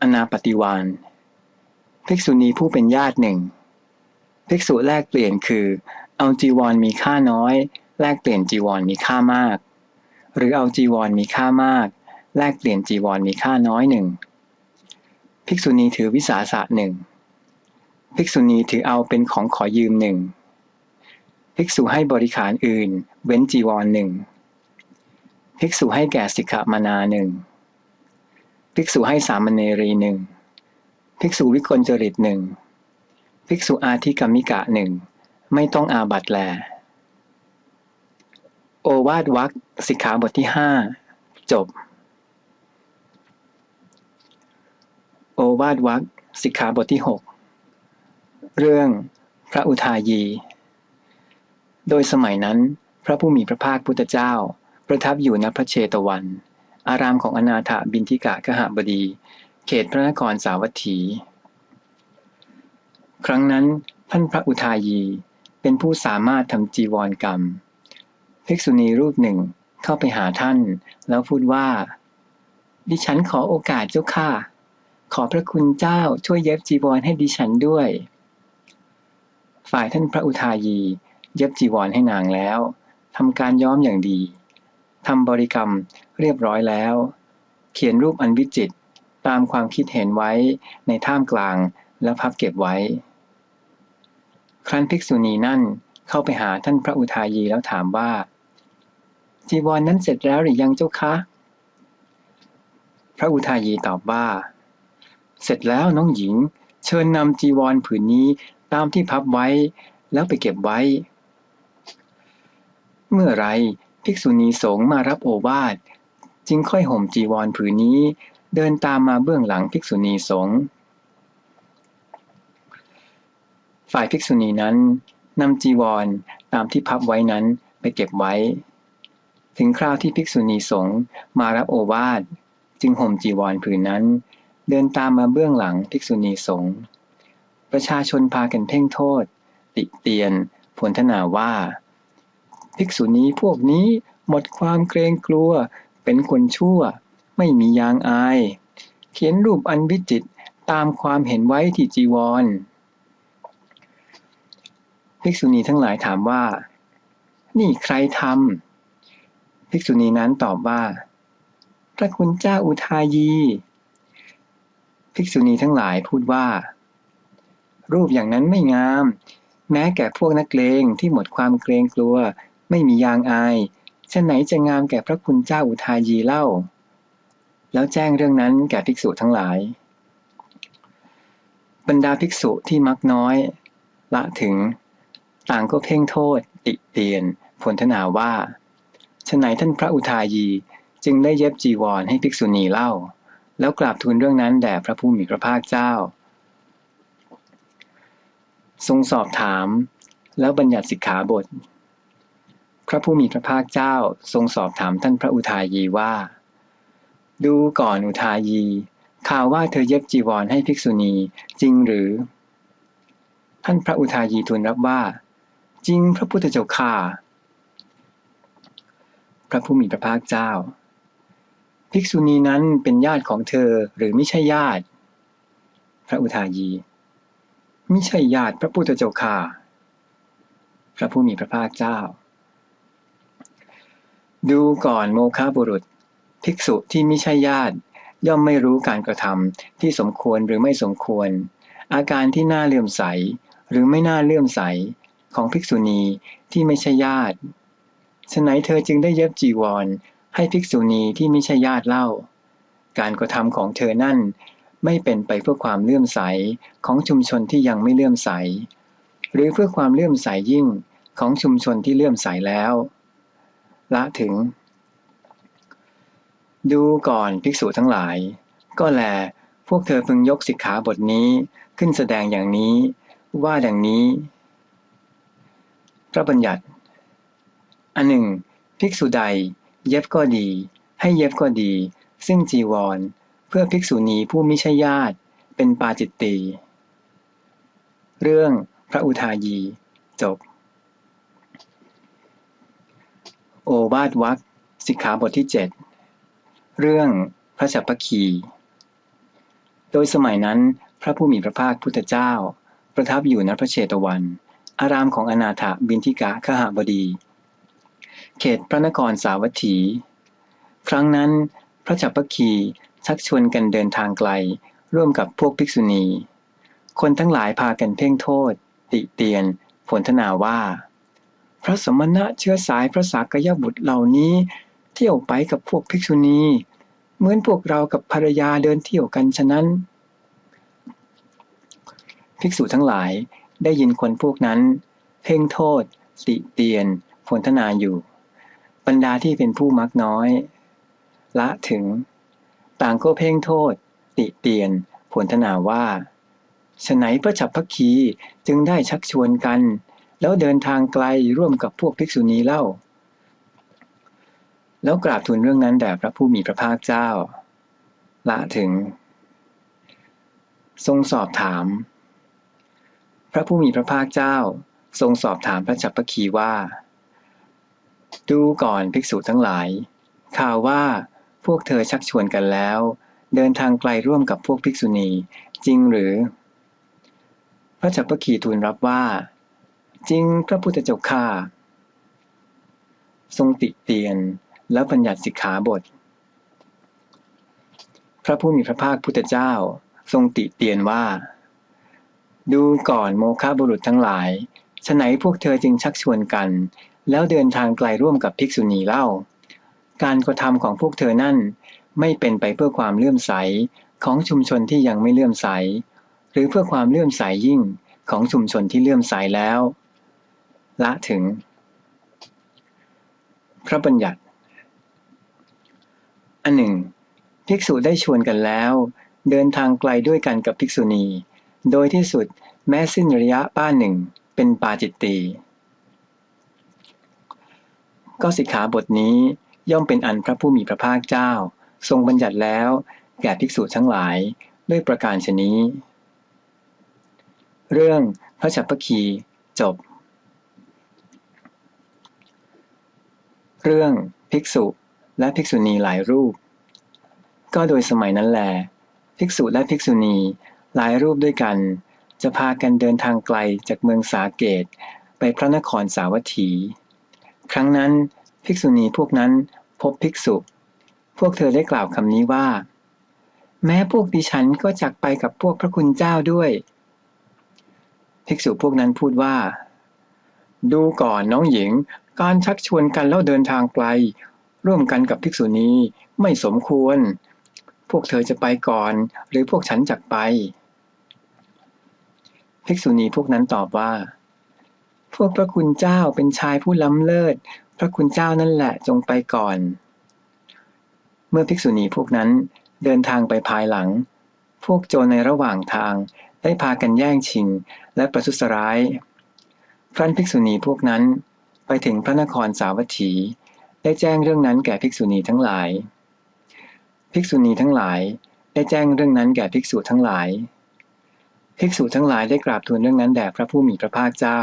อนาปฏิวานภิกษุณีผู้เป็นญาติหนึ่งภิกษุแลกเปลี่ยนคือ เอาจีวรมีค่าน้อย แลกเปลี่ยนจีวรมีค่ามาก หรือเอาจีวรมีค่ามาก แลกเปลี่ยนจีวรมีค่าน้อยหนึ่งภิกษุณีถือวิสาสะหนึ่งภิกษุณีถือเอาเป็นของขอยืมหนึ่งภิกษุให้บริขารอื่น เว้นจีวรหนึ่งภิกษุให้แก่สิกขามานาหนึ่ง ภิกษุให้สามเณรีหนึ่งภิกษุวิกลจริตหนึ่งภิกษุอาทิกรรมิกะหนึ่งไม่ต้องอาบัตแล โอวาทวักสิกขาบทที่ห้าจบ โอวาทวักสิกขาบทที่หกเรื่องพระอุทายี โดยสมัยนั้นพระผู้มีพระภาคพุทธเจ้า ประทับอยู่ณพระเชตวัน อารามของอนาถบินทิกะกหบดี เขตพระนครสาวัตถี ครั้งนั้นท่านพระอุทายีเป็นผู้สามารถทำจีวรกรรม ภิกษุณีรูปหนึ่งเข้าไปหาท่าน แล้วพูดว่า ดิฉันขอโอกาสเจ้าค่ะ ขอพระคุณเจ้าช่วยเย็บจีวรให้ดิฉันด้วย ฝ่ายท่านพระอุทายี เย็บจีวรให้นางแล้วทำการย้อมอย่างดี ทำบริกรรมเรียบร้อยแล้ว เขียนรูปอันวิจิตตามความคิดเห็นไว้ในท่ามกลางแล้วพับเก็บไว้ ครั้นภิกษุณีนั่นเข้าไปหาท่านพระอุทายีแล้วถามว่า จีวรนนั้นเสร็จแล้วหรือยังเจ้าคะ พระอุทายีตอบว่า เสร็จแล้วน้องหญิง เชิญนำจีวรผืนนี้ตามที่พับไว้ แล้วไปเก็บไว้ เมื่อไร ภิกษุณีสงฆ์มารับโอวาทจึงค่อยห่มจีวรผืนนี้ เดินตามมาเบื้องหลังภิกษุณีสงฆ์ฝ่ายภิกษุณีนั้นนำจีวรตามที่พับไว้นั้นไปเก็บไว้ ถึงคราวที่ภิกษุณีสงฆ์มารับโอวาทจึงห่มจีวรผืนนั้น เดินตามมาเบื้องหลังภิกษุณีสงฆ์ประชาชนพากันเพ่งโทษ ติเตียนผลทนาว่า ภิกษุณีพวกนี้หมดความเกรงกลัว เป็นคนชั่ว ไม่มียางอาย เขียนรูปอันวิจิตตามความเห็นไว้ที่จีวร ภิกษุณีทั้งหลายถามว่า นี่ใครทำภิกษุณีนั้นตอบว่า พระคุณเจ้าอุทายี ภิกษุณีทั้งหลายพูดว่า รูปอย่างนั้นไม่งาม แม้แก่พวกนักเลงที่หมดความเกรงกลัว ไม่มียางอายฉะไหนจะงามแก่พระคุณเจ้าอุทายีเล่า แล้วแจ้งเรื่องนั้นแก่ภิกษุทั้งหลาย บรรดาภิกษุที่มักน้อย ละถึง ต่างก็เพ่งโทษ ติเตียนผลทนาว่าฉไหนท่านพระอุทายีจึงได้เย็บจีวรให้ภิกษุณีเล่า แล้วกราบทูลเรื่องนั้นแด่พระผู้มีพระภาคเจ้า ทรงสอบถาม แล้วบัญญัติสิกขาบท พระผู้มีพระภาคเจ้าทรงสอบถามท่านพระอุทายีว่า ดูก่อนอุทายี ข่าวว่าเธอเย็บจีวรให้ภิกษุณีจริงหรือ ท่านพระอุทายีทูลรับว่า จริงพระพุทธเจ้าข่าพระผู้มีพระภาคเจ้า ภิกษุณีนั้นเป็นญาติของเธอหรือไม่ใช่ญาติ พระอุทายีไม่ใช่ญาติพระพุทธเจ้าข่าพระผู้มีพระภาคเจ้า ดูก่อนโมฆะบุรุษ ภิกษุที่ไม่ใช่ญาติ ย่อมไม่รู้การกระทำที่สมควรหรือไม่สมควร อาการที่น่าเลื่อมใส หรือไม่น่าเลื่อมใสของภิกษุณีที่ไม่ใช่ญาติฉะไหนเธอจึงได้เย็บจีวร ให้ภิกษุณีที่ไม่ใช่ญาติเล่า การกระทำของเธอนั่น ไม่เป็นไปเพื่อความเลื่อมใสของชุมชนที่ยังไม่เลื่อมใส หรือเพื่อความเลื่อมใสยิ่งของชุมชนที่เลื่อมใสแล้ว ละถึง ดูก่อนภิกษุทั้งหลาย ก็แล พวกเธอพึงยกสิกขาบทนี้ขึ้นแสดงอย่างนี้ ว่าดังนี้ พระบัญญัติ อันหนึ่ง ภิกษุใด เย็บก็ดี ให้เย็บก็ดี ซึ่งจีวร เพื่อภิกษุณีผู้ไม่ใช่ญาติ เป็นปาจิตตีเรื่องพระอุทายี จบ โอวาทวักสิกขาบทที่เจ็ดเรื่องพระฉัพพคี โดยสมัยนั้นพระผู้มีพระภาคพุทธเจ้า ประทับอยู่ณพระเชตวัน อารามของอนาถบินทิกะขหบดี เขตพระนครสาวัตถี ครั้งนั้นพระจักรคีชักชวนกันเดินทางไกล ร่วมกับพวกภิกษุณี คนทั้งหลายพากันเพ่งโทษ ติเตียนผลทนาว่า ระสมณะเชื้อสายพระสากยบุตรเหล่านี้ เที่ยวไปกับพวกภิกษุณี เหมือนพวกเรากับภรรยาเดินเที่ยวกันฉะนั้น ภิกษุทั้งหลายได้ยินคนพวกนั้น เพ่งโทษ ติเตียนผลทนาอยู่ บรรดาที่เป็นผู้มักน้อย ละถึง ต่างก็เพ่งโทษ ติเตียนผลทนาว่าฉไหนพระฉับพักคีจึงได้ชักชวนกัน แล้วเดินทางไกลร่วมกับพวกภิกษุณีเล่า แล้วกราบทูลเรื่องนั้นแด่พระผู้มีพระภาคเจ้า ละถึง ทรงสอบถาม พระผู้มีพระภาคเจ้า ทรงสอบถามพระฉับพัคีว่า ดูก่อนภิกษุทั้งหลาย ข่าวว่าพวกเธอชักชวนกันแล้ว เดินทางไกลร่วมกับพวกภิกษุณีจริงหรือ พระจักรคีทูลรับว่า จริงพระพุทธเจ้าข้าทรงติเตียนแล้วบัญญัติสิกขาบท พระผู้มีพระภาคพุทธเจ้าทรงติเตียนว่า ดูก่อนโมฆะบุรุษทั้งหลายฉไหนพวกเธอจึงชักชวนกัน แล้วเดินทางไกลร่วมกับภิกษุณีเล่า การกระทำของพวกเธอนั่นไม่เป็นไปเพื่อความเลื่อมใสของชุมชนที่ยังไม่เลื่อมใส หรือเพื่อความเลื่อมใสยิ่งของชุมชนที่เลื่อมใสแล้ว ละถึง พระบัญญัติ อันหนึ่ง ภิกษุได้ชวนกันแล้ว เดินทางไกลด้วยกันกับภิกษุณี โดยที่สุดแม้สิ้นระยะป้าหนึ่งเป็นปาจิตตีก็สิกขาบทนี้ย่อมเป็นอันพระผู้มีพระภาคเจ้า ทรงบัญญัติแล้ว แก่ภิกษุทั้งหลายด้วยประการชนี้ เรื่องพระฉัพพคีจบ เรื่องภิกษุและภิกษุณีหลายรูป ก็โดยสมัยนั้นแล ภิกษุและภิกษุณีหลายรูปด้วยกัน จะพากันเดินทางไกลจากเมืองสาเกต ไปพระนครสาวัตถี ครั้งนั้นภิกษุณีพวกนั้นพบภิกษุ พวกเธอได้กล่าวคำนี้ว่า แม้พวกดิฉันก็จักไปกับพวกพระคุณเจ้าด้วย ภิกษุพวกนั้นพูดว่า ดูก่อนน้องหญิง การชักชวนกันแล้วเดินทางไกล ร่วมกันกับภิกษุณีไม่สมควร พวกเธอจะไปก่อน หรือพวกฉันจักไป ภิกษุณีพวกนั้นตอบว่า พวกพระคุณเจ้าเป็นชายผู้ล้ำเลิศ พระคุณเจ้านั่นแหละจงไปก่อน เมื่อภิกษุณีพวกนั้นเดินทางไปภายหลัง พวกโจรในระหว่างทางได้พากันแย่งชิงและประทุษร้ายครั้นภิกษุณีพวกนั้น ไปถึงพระนครสาวัตถี ได้แจ้งเรื่องนั้นแก่ภิกษุณีทั้งหลาย ภิกษุณีทั้งหลายได้แจ้งเรื่องนั้นแก่ภิกษุทั้งหลาย ภิกษุทั้งหลายได้กราบทูลเรื่องนั้นแด่พระผู้มีพระภาคเจ้า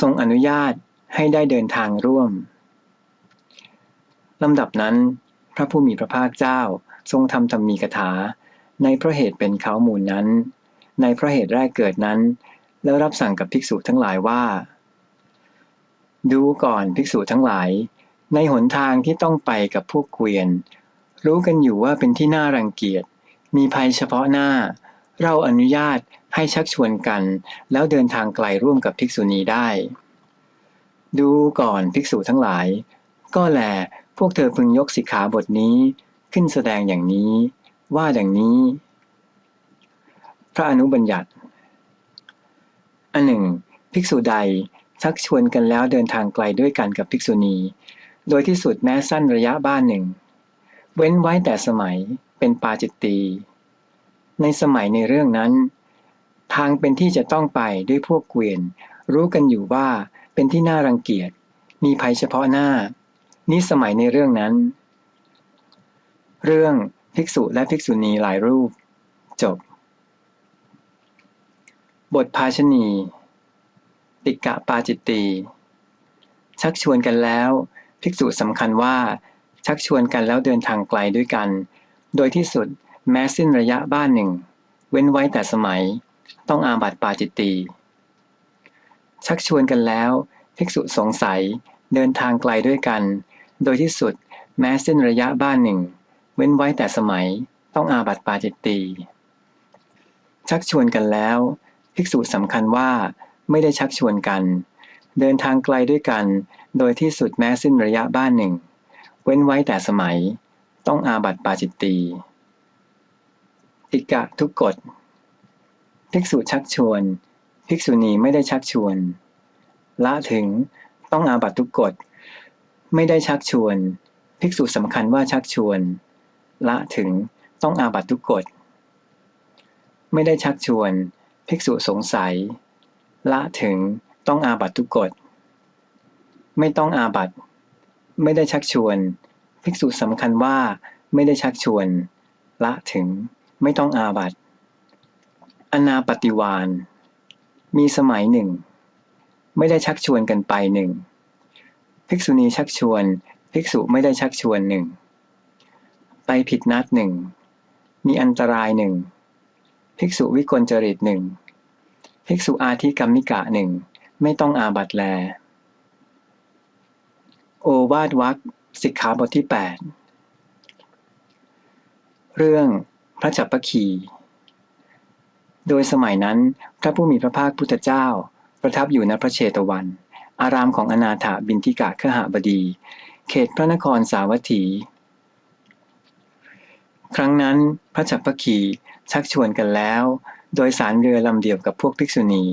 ทรงอนุญาตให้ได้เดินทางร่วมลำดับนั้น พระผู้มีพระภาคเจ้าทรงทำธรรมีกถา ในพระเหตุเป็นเขามูลนั้น ในพระเหตุแรกเกิดนั้น แล้วรับสั่งกับภิกษุทั้งหลายว่า ดูก่อนภิกษุทั้งหลาย ในหนทางที่ต้องไปกับพวกเกวียน รู้กันอยู่ว่าเป็นที่น่ารังเกียจ มีภัยเฉพาะหน้า เราอนุญาตให้ชักชวนกัน แล้วเดินทางไกลร่วมกับภิกษุณีได้ ดูก่อนภิกษุทั้งหลาย ก็แลพวกเธอพึงยกสิกขาบทนี้ขึ้นแสดงอย่างนี้ ว่าอย่างนี้ พระอนุบัญญัติ อันหนึ่ง ภิกษุใดชักชวนกันแล้วเดินทางไกลด้วยกันกับภิกษุณี โดยที่สุดแม้สั้นระยะบ้านหนึ่ง เว้นไว้แต่สมัยเป็นปาจิตตีในสมัยในเรื่องนั้น ทางเป็นที่จะต้องไปด้วยพวกเกวียน รู้กันอยู่ว่าเป็นที่น่ารังเกียจ มีภัยเฉพาะหน้า นี้สมัยในเรื่องนั้น เรื่องภิกษุและภิกษุณีหลายรูป จบ บทภาชณีติกะปาจิตตีชักชวนกันแล้ว ภิกษุสำคัญว่า ชักชวนกันแล้วเดินทางไกลด้วยกัน โดยที่สุดแม้สิ้นระยะบ้านหนึ่ง เว้นไว้แต่สมัย ต้องอาบัติปาจิตตีชักชวนกันแล้ว ภิกษุสงสัยเดินทางไกลด้วยกัน โดยที่สุดแม้สิ้นระยะบ้านหนึ่ง เว้นไว้แต่สมัย ต้องอาบัติปาจิตตีชักชวนกันแล้ว ภิกษุสำคัญว่าไม่ได้ชักชวนกัน เดินทางไกลด้วยกัน โดยที่สุดแม้สิ้นระยะบ้านหนึ่ง เว้นไว้แต่สมัย ต้องอาบัติปาจิตตีติกะทุกกฎภิกษุชักชวน ภิกษุณีไม่ได้ชักชวน ละถึงต้องอาบัติทุกกฎไม่ได้ชักชวน ภิกษุสำคัญว่าชักชวน ละถึงต้องอาบัติทุกกฎไม่ได้ชักชวน ภิกษุสงสัย ละถึงต้องอาบัตทุกกฎ ไม่ต้องอาบัตไม่ได้ชักชวน ภิกษุสำคัญว่าไม่ได้ชักชวน ละถึงไม่ต้องอาบัตอนาปฏิวานมีสมัยหนึ่ง ไม่ได้ชักชวนกันไปหนึ่งภิกษุณีชักชวน ภิกษุไม่ได้ชักชวนหนึ่งไปผิดนัดหนึ่งมีอันตรายหนึ่ง ภิกษุวิกลจริตหนึ่งภิกษุอาทิกรรมิกะหนึ่งไม่ต้องอาบัตแล โอวาทวักสิกขาบทที่ 8 เรื่องพระจัปปคี โดยสมัยนั้นพระผู้มีพระภาคพุทธเจ้า ประทับอยู่ณพระเชตวัน อารามของอนาถาบินทิกะขหบดี เขตพระนครสาวัตถี ครั้งนั้นพระจัปปคี ชักชวนกันแล้ว โดยสารเรือลำเดียวกับพวกภิกษุณี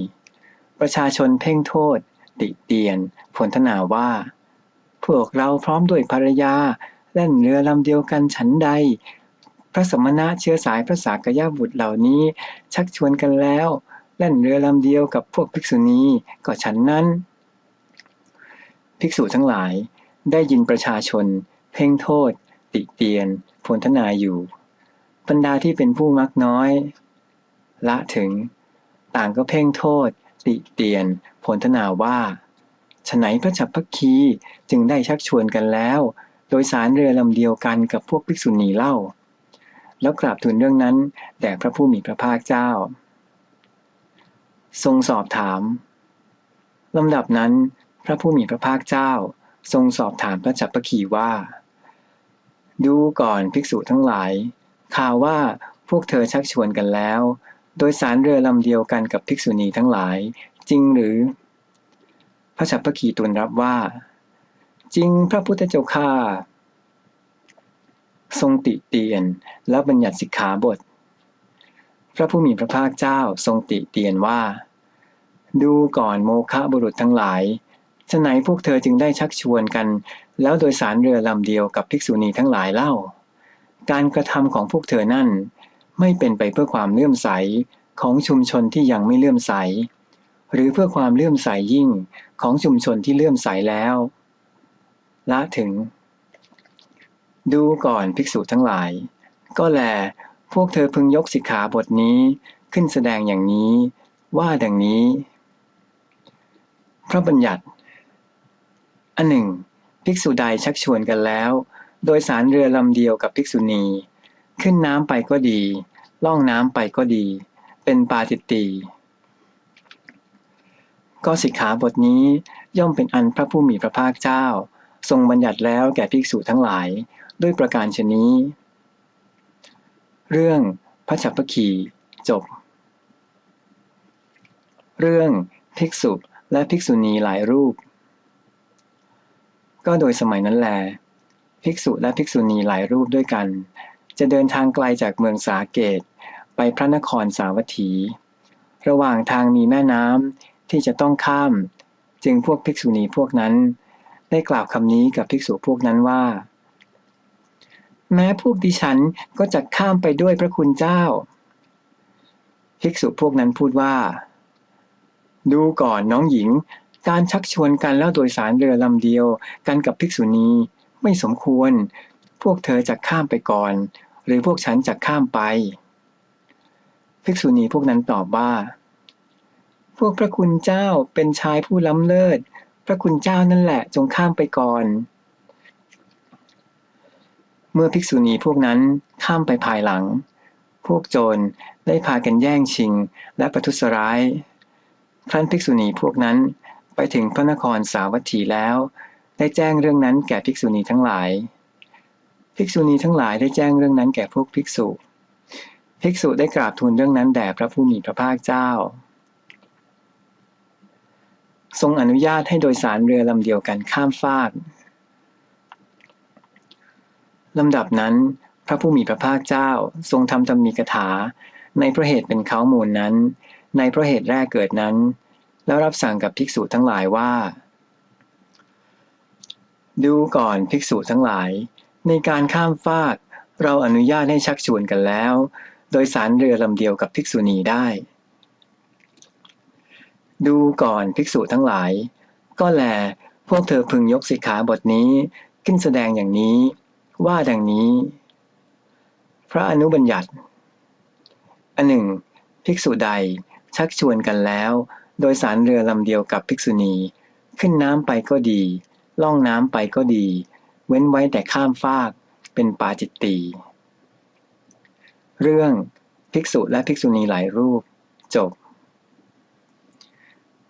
ประชาชนเพ่งโทษ ติเตียนผลทนาว่า พวกเราพร้อมด้วยภรรยาเล่นเรือลำเดียวกันฉันใด พระสมณะเชื้อสายพระสากยาบุตรเหล่านี้ ชักชวนกันแล้วเล่นเรือลำเดียวกับพวกภิกษุณีก็ฉันนั้น ภิกษุทั้งหลายได้ยินประชาชน เพ่งโทษ ติเตียนพลทนาอยู่ บรรดาที่เป็นผู้มักน้อย ละถึง ต่างก็เพ่งโทษ ติเตียน ผลทนาว่าฉไหนพระฉับพักคีจึงได้ชักชวนกันแล้ว โดยสารเรือลำเดียวกันกับพวกภิกษุณีเล่า แล้วกราบทูลเรื่องนั้นแด่พระผู้มีพระภาคเจ้า ทรงสอบถามลำดับนั้น พระผู้มีพระภาคเจ้า ทรงสอบถามพระจัปปคีว่า ดูก่อนภิกษุทั้งหลาย ข่าวว่าพวกเธอชักชวนกันแล้ว โดยสารเรือลำเดียวกันกับภิกษุณีทั้งหลาย จริงหรือ พระจัปปคีทูลรับว่า จริงพระพุทธเจ้าข้าทรงติเตียนและบัญญัติสิกขาบท พระผู้มีพระภาคเจ้าทรงติเตียนว่า ดูก่อนโมฆะบุรุษทั้งหลายฉไหนพวกเธอจึงได้ชักชวนกัน แล้วโดยสารเรือลำเดียวกับภิกษุณีทั้งหลายเล่า การกระทำของพวกเธอนั่น ไม่เป็นไปเพื่อความเลื่อมใสของชุมชนที่ยังไม่เลื่อมใส หรือเพื่อความเลื่อมใสยิ่งของชุมชนที่เลื่อมใสแล้ว ละถึง ดูก่อนภิกษุทั้งหลาย ก็แล พวกเธอพึงยกสิกขาบทนี้ขึ้นแสดงอย่างนี้ ว่าดังนี้ พระบัญญัติอันหนึ่ง ภิกษุใดชักชวนกันแล้ว โดยสารเรือลำเดียวกับภิกษุณี ขึ้นน้ำไปก็ดี ล่องน้ำไปก็ดี เป็นปาติตีก็สิกขาบทนี้ย่อมเป็นอันพระผู้มีพระภาคเจ้า ทรงบัญญัติแล้วแก่ภิกษุทั้งหลายด้วยประการชนี้ เรื่องพระฉัพพคีจบ เรื่องภิกษุและภิกษุณีหลายรูป ก็โดยสมัยนั้นแล ภิกษุและภิกษุณีหลายรูปด้วยกัน จะเดินทางไกลจากเมืองสาเกต ไปพระนครสาวัตถี ระหว่างทางมีแม่น้ำที่จะต้องข้าม จึงพวกภิกษุณีพวกนั้น ได้กล่าวคำนี้กับภิกษุพวกนั้นว่า แม้พวกดิฉันก็จะข้ามไปด้วยพระคุณเจ้า ภิกษุพวกนั้นพูดว่า ดูก่อนน้องหญิงการชักชวนกันแล้วโดยสารเรือลำเดียวกันกับภิกษุณี ไม่สมควร พวกเธอจะข้ามไปก่อน หรือพวกฉันจะข้ามไป ภิกษุณีพวกนั้นตอบว่า พวกพระคุณเจ้าเป็นชายผู้ล้ำเลิศ พระคุณเจ้านั่นแหละจงข้ามไปก่อน เมื่อภิกษุณีพวกนั้นข้ามไปภายหลัง พวกโจรได้พากันแย่งชิงและประทุษร้ายครั้นภิกษุณีพวกนั้นไปถึงพระนครสาวัตถีแล้ว ได้แจ้งเรื่องนั้นแก่ภิกษุณีทั้งหลาย ภิกษุณีทั้งหลายได้แจ้งเรื่องนั้นแก่พวกภิกษุ ภิกษุได้กราบทูลเรื่องนั้นแด่พระผู้มีพระภาคเจ้า ทรงอนุญาตให้โดยสารเรือลำเดียวกันข้ามฟากลำดับนั้น พระผู้มีพระภาคเจ้าทรงทำธรรมีกถา ในพระเหตุเป็นเขามูลนั้น ในพระเหตุแรกเกิดนั้น แล้วรับสั่งกับภิกษุทั้งหลายว่า ดูก่อนภิกษุทั้งหลาย ในการข้ามฟาก เราอนุญาตให้ชักชวนกันแล้ว โดยสารเรือลำเดียวกับภิกษุณีได้ ดูก่อนภิกษุทั้งหลาย ก็แล พวกเธอพึงยกสิกขาบทนี้ขึ้นแสดงอย่างนี้ ว่าดังนี้ พระอนุบัญญัติ อันหนึ่ง ภิกษุใดชักชวนกันแล้ว โดยสารเรือลำเดียวกับภิกษุณี ขึ้นน้ำไปก็ดี ล่องน้ำไปก็ดี เว้นไว้แต่ข้ามฟากเป็นปาจิตตีเรื่องภิกษุและภิกษุณีหลายรูป จบ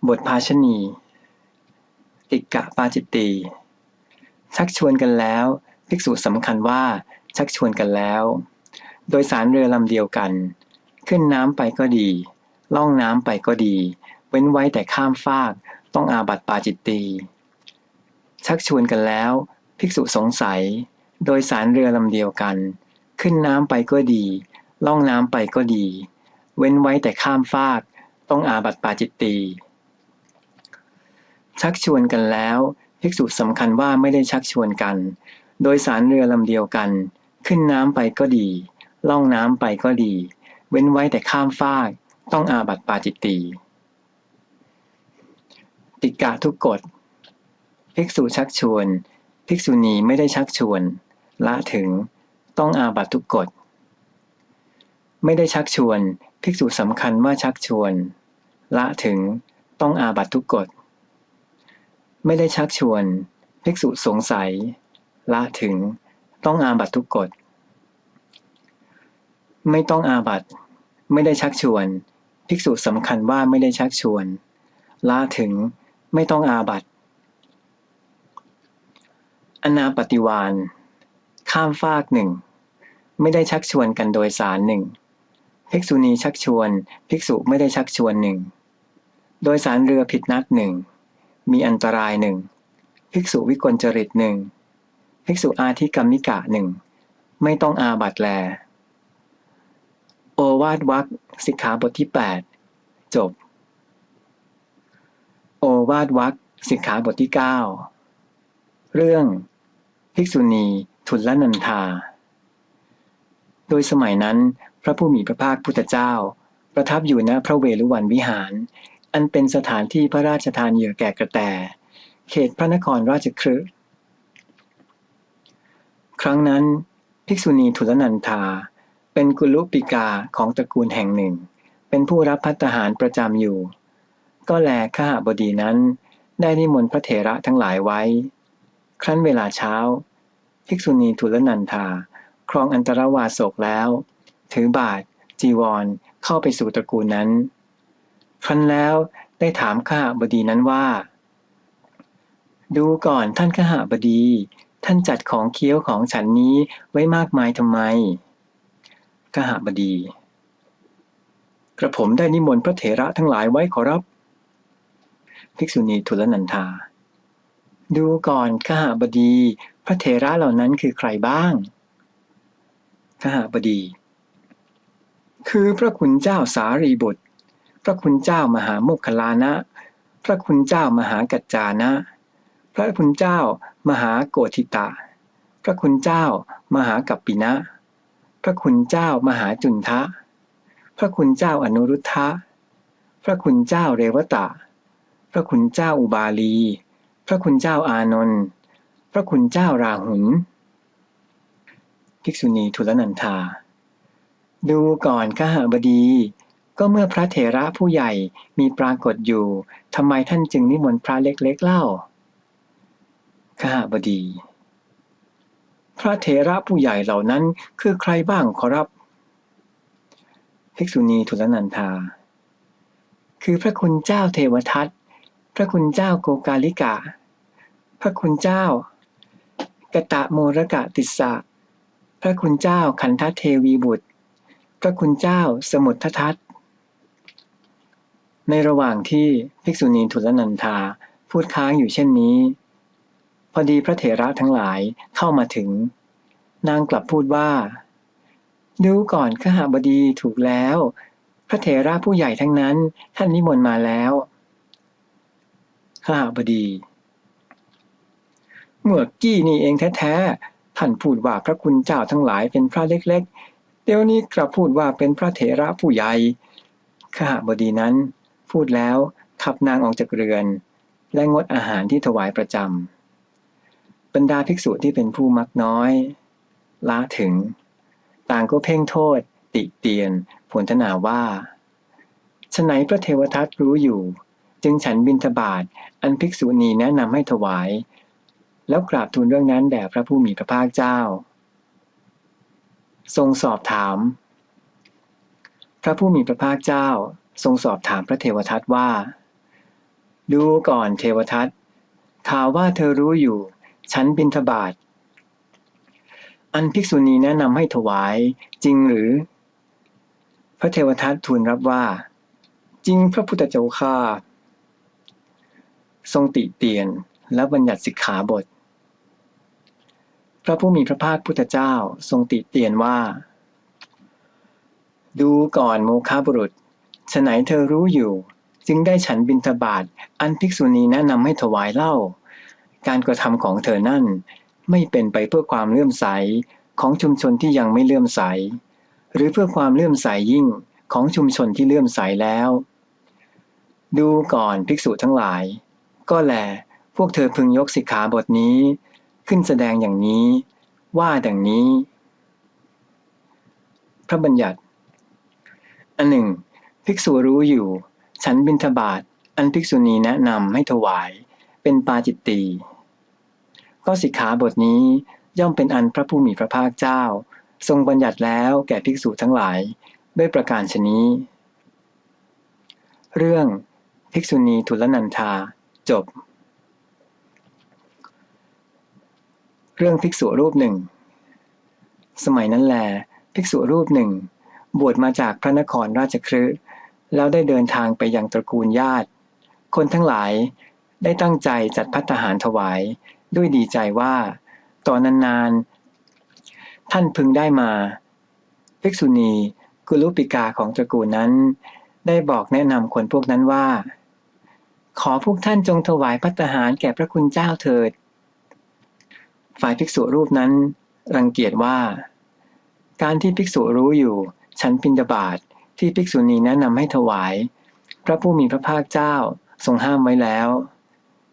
บทภาชณีติกะปาจิตตีชักชวนกันแล้ว ภิกษุสำคัญว่าชักชวนกันแล้ว โดยสารเรือลำเดียวกัน ขึ้นน้ำไปก็ดี ล่องน้ำไปก็ดี เว้นไว้แต่ข้ามฟากต้องอาบัติปาจิตตี ชักชวนกันแล้ว ภิกษุสงสัย โดยสารเรือลำเดียวกัน ขึ้นน้ำไปก็ดี ล่องน้ำไปก็ดี เว้นไว้แต่ข้ามฟาก ต้องอาบัติปาจิตตีชักชวนกันแล้ว ภิกษุสำคัญว่าไม่ได้ชักชวนกัน โดยสารเรือลำเดียวกัน ขึ้นน้ำไปก็ดี ล่องน้ำไปก็ดี เว้นไว้แต่ข้ามฟากต้องอาบัติปาจิตตีติกะทุกกฎ ภิกษุชักชวน ภิกษุณีไม่ได้ชักชวน ละถึง ต้องอาบัตทุกกฎ ไม่ได้ชักชวน ภิกษุสำคัญว่าชักชวน ละถึง ต้องอาบัตทุกกฎ ไม่ได้ชักชวน ภิกษุสงสัย ละถึง ต้องอาบัตทุกกฎ ไม่ต้องอาบัตไม่ได้ชักชวน ภิกษุสำคัญว่าไม่ได้ชักชวน ละถึง ไม่ต้องอาบัต อนาปฏิวาน ข้ามฟากหนึ่ง ไม่ได้ชักชวนกันโดยสารหนึ่ง ภิกษุณีชักชวน ภิกษุไม่ได้ชักชวนหนึ่ง โดยสารเรือผิดนัดหนึ่ง มีอันตรายหนึ่ง ภิกษุวิกลจริตหนึ่ง ภิกษุอาทิกรรมิกะหนึ่ง ไม่ต้องอาบัตแล โอวาทวักสิกขาบทที่ 8 จบ โอวาทวักสิกขาบทที่ 9 เรื่อง ภิกษุณีทุลนันทาโดยสมัยนั้น พระผู้มีพระภาคพุทธเจ้า ประทับอยู่ณพระเวฬุวันวิหาร อันเป็นสถานที่พระราชทานเหยื่อแก่กระแต เขตพระนครราชคฤห์ครั้งนั้น ภิกษุณีทุลนันทาเป็นกุลุปิกาของตระกูลแห่งหนึ่ง เป็นผู้รับพัฒหารประจำอยู่ ก็แลข้าบดีนั้น ได้นิมนต์พระเถระทั้งหลายไว้ ครั้นเวลาเช้า ภิกษุณีทุลนันทาครองอันตรวาสกแล้ว ถือบาท จีวรเข้าไปสู่ตระกูลนั้น ครั้นแล้วได้ถามข้าบดีนั้นว่า ดูก่อนท่านข้าบดี ท่านจัดของเคี้ยวของฉันนี้ไว้มากมายทำไมกหบดี กระผมได้นิมนต์พระเถระทั้งหลายไว้ขอรับ ภิกษุณีทุลนันทา ดูก่อนขหบดี พระเถระเหล่านั้นคือใครบ้างขหบดี คือพระคุณเจ้าสารีบุตร พระคุณเจ้ามหาโมคคลานะ พระคุณเจ้ามหากัจจานะ พระคุณเจ้ามหาโกธิตาพระคุณเจ้ามหากัปปินะ พระคุณเจ้ามหาจุนทะ พระคุณเจ้าอนุรุทธะ พระคุณเจ้าเรวตะ พระคุณเจ้าอุบาลี พระคุณเจ้าอานนท์พระคุณเจ้าราหุลภิกษุณีทุลนันทาดูก่อนข้าบดี ก็เมื่อพระเถระผู้ใหญ่มีปรากฏอยู่ทำไมท่านจึงนิมนต์พระเล็กๆเล่าข้าบดีพพระเถระผู้ใหญ่เหล่านั้นคือใครบ้างขอรับ ภิกษุณีทุลนันทาคือพระคุณเจ้าเทวทัต พระคุณเจ้าโกกาลิกะพระคุณเจ้ากตะโมรกะติสะพระคุณเจ้าขันธเทวีบุตร พระคุณเจ้าสมุททัตในระหว่างที่ภิกษุณีทุลนันทาพูดค้างอยู่เช่นนี้ พอดีพระเถระทั้งหลายเข้ามาถึง นางกลับพูดว่า ดูก่อนขหาบดีถูกแล้ว พระเถระผู้ใหญ่ทั้งนั้นท่านนิมนต์มาแล้ว หาบดี เมื่อกี้นี่เองแท้ๆ ท่านพูดว่าพระคุณเจ้าทั้งหลายเป็นพระเล็กๆ เดี๋ยวนี้กลับพูดว่าเป็นพระเถระผู้ใหญ่ขหาบดีนั้น พูดแล้วขับนางออกจากเรือน และงดอาหารที่ถวายประจำบรรดาภิกษุที่เป็นผู้มักน้อยละถึง ต่างก็เพ่งโทษ ติเตียนผลทนาว่าฉไหนพระเทวทัตรู้อยู่ จึงฉันบินทบาทอันภิกษุณีแนะนำให้ถวาย แล้วกราบทูลเรื่องนั้นแด่พระผู้มีพระภาคเจ้า ทรงสอบถาม พระผู้มีพระภาคเจ้า ทรงสอบถามพระเทวทัตว่า ดูก่อนเทวทัตข่าวว่าเธอรู้อยู่ ฉันบินทบาทอันภิกษุณีแนะนำให้ถวายจริงหรือ พระเทวทัตทูลรับว่า จริงพระพุทธเจ้าข้า ทรงติเตียน และบัญญัติสิกขาบท พระผู้มีพระภาคพุทธเจ้าทรงติเตียนว่า ดูก่อนโมคาบุรุษฉไหนเธอรู้อยู่ จึงได้ฉันบินทบาทอันภิกษุณีแนะนำให้ถวายเล่า การกระทำของเธอนั่น ไม่เป็นไปเพื่อความเลื่อมใสของชุมชนที่ยังไม่เลื่อมใส หรือเพื่อความเลื่อมใสยิ่งของชุมชนที่เลื่อมใสแล้ว ดูก่อนภิกษุทั้งหลาย ก็แลพวกเธอพึงยกสิกขาบทนี้ ขึ้นแสดงอย่างนี้ ว่าดังนี้ พระบัญญัติ อันหนึ่ง ภิกษุรู้อยู่ ฉันบินทบาทอันภิกษุณีแนะนำให้ถวาย เป็นปาจิตตีก็สิกขาบทนี้ย่อมเป็นอันพระผู้มีพระภาคเจ้า ทรงบัญญัติแล้วแก่ภิกษุทั้งหลาย ด้วยประการชนี้ เรื่องภิกษุณีทุลนันธา จบ เรื่องภิกษุรูปหนึ่ง สมัยนั้นแล ภิกษุรูปหนึ่ง บวชมาจากพระนครราชครืแล้วได้เดินทางไปยังตระกูลญาติ คนทั้งหลายได้ตั้งใจจัดพัฒหารถวายด้วยดีใจว่าต่อนานๆ ท่านพึงได้มา ภิกษุณีกุลุปิกาของตระกูลนั้น ได้บอกแนะนำคนพวกนั้นว่า ขอพวกท่านจงถวายพัตหารแก่พระคุณเจ้าเถิด ฝ่ายภิกษุรูปนั้น รังเกียจว่า การที่ภิกษุรู้อยู่ฉันปินดาบาตทที่ภิกษุณีแนะนำให้ถวาย พระผู้มีพระภาคเจ้าทรงห้ามไว้แล้ว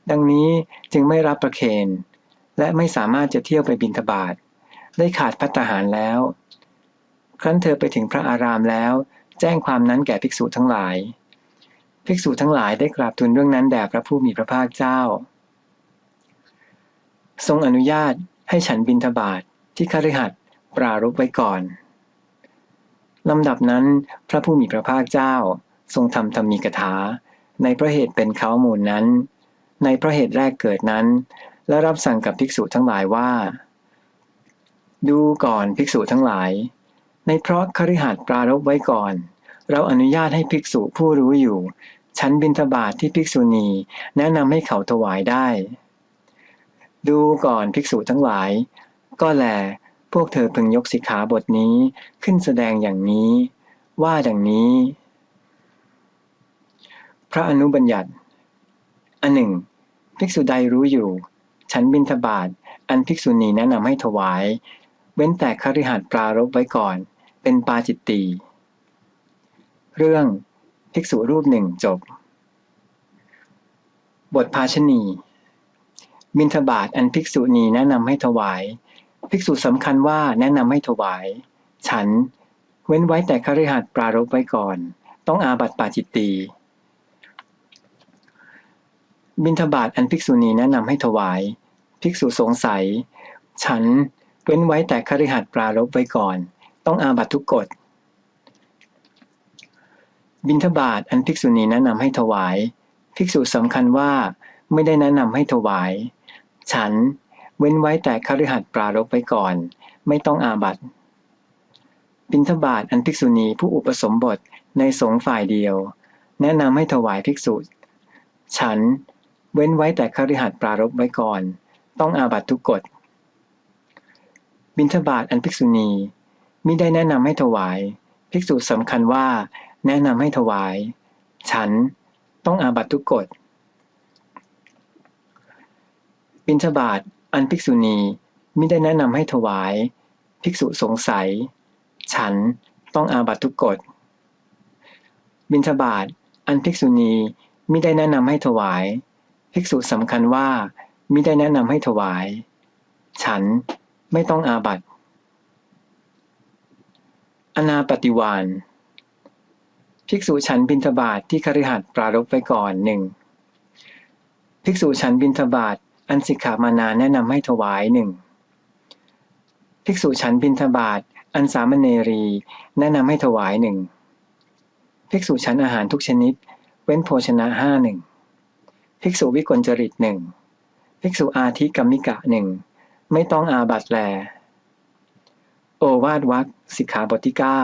ดังนี้จึงไม่รับประเคนและไม่สามารถจะเที่ยวไปบินทบาทได้ขาดพัตหารแล้ว ครั้นเธอไปถึงพระอารามแล้ว แจ้งความนั้นแก่ภิกษุทั้งหลาย ภิกษุทั้งหลายได้กราบทูลเรื่องนั้นแด่พระผู้มีพระภาคเจ้า ทรงอนุญาตให้ฉันบินทบาทที่คฤหัสถ์ปรารบไว้ก่อนลำดับนั้นพระผู้มีพระภาคเจ้า ทรงทำธรรมีกถา ในพระเหตุเป็นเขามูลนั้น ในพระเหตุแรกเกิดนั้น และรับสั่งกับภิกษุทั้งหลายว่า ดูก่อนภิกษุทั้งหลาย ในเพราะคฤหัสถ์ปรารบไว้ก่อน เราอนุญาตให้ภิกษุผู้รู้อยู่ ชั้นบินทบาทที่ภิกษุณีแนะนำให้เขาถวายได้ ดูก่อนภิกษุทั้งหลาย ก็แล พวกเธอพึงยกสิกขาบทนี้ขึ้นแสดงอย่างนี้ ว่าดังนี้ พระอนุบัญญัติ อันหนึ่ง ภิกษุใดรู้อยู่ ฉันบินทบาทอันภิกษุณีแนะนำให้ถวาย เว้นแต่คฤหัสถ์ปรารบไว้ก่อน เป็นปาจิตตีเรื่อง ภิกษุรูปหนึ่งจบ บทภาชณีบินทบาทอันภิกษุณีแนะนำให้ถวาย ภิกษุสำคัญว่าแนะนำให้ถวาย ฉันเว้นไว้แต่คฤหัสถ์ปรารบไว้ก่อน ต้องอาบัติปาจิตตีบิณฑบาตอันภิกษุณีแนะนำให้ถวาย ภิกษุสงสัย ฉันเว้นไว้แต่คฤหัสถ์ปรารภไว้ก่อน ต้องอาบัตทุกกฎ บิณฑบาตอันภิกษุณีแนะนำให้ถวาย ภิกษุสำคัญว่าไม่ได้แนะนำให้ถวาย ฉันเว้นไว้แต่คฤหัสถ์ปรารภไว้ก่อน ไม่ต้องอาบัตบิณฑบาตอันภิกษุณีผู้อุปสมบทในสงฆ์ฝ่ายเดียว แนะนำให้ถวายภิกษุ ฉันเว้นไว้แต่คฤหัสถ์ปรารภไว้ก่อน ต้องอาบัตทุกกฎบิณฑบาตอันภิกษุณีมิได้แนะนำให้ถวาย ภิกษุสำคัญว่า แนะนำให้ถวาย ฉันต้องอาบัตทุกกฎบิณฑบาตอันภิกษุณีมิได้แนะนำให้ถวาย ภิกษุสงสัย ฉันต้องอาบัตทุกกฎบิณฑบาตอันภิกษุณีมิได้แนะนำให้ถวาย ภิกษุสำคัญว่ามิได้แนะนำให้ถวาย ฉันไม่ต้องอาบัตอนาปฏิวาน ภิกษุฉันบิณฑบาตที่คฤหัสถ์ปรารภไว้ก่อนหนึ่งภิกษุฉันบิณฑบาตอันสิกขามานาแนะนำให้ถวายหนึ่งภิกษุฉันบิณฑบาตอันสามเณรีแนะนำให้ถวายหนึ่งภิกษุฉันอาหารทุกชนิด เว้นโภชนะห้าหนึ่งภิกษุวิกลจริตหนึ่งภิกษุอาทิกรรมิกะหนึ่งไม่ต้องอาบัตแล โอวาทวักสิกขาบทที่เก้า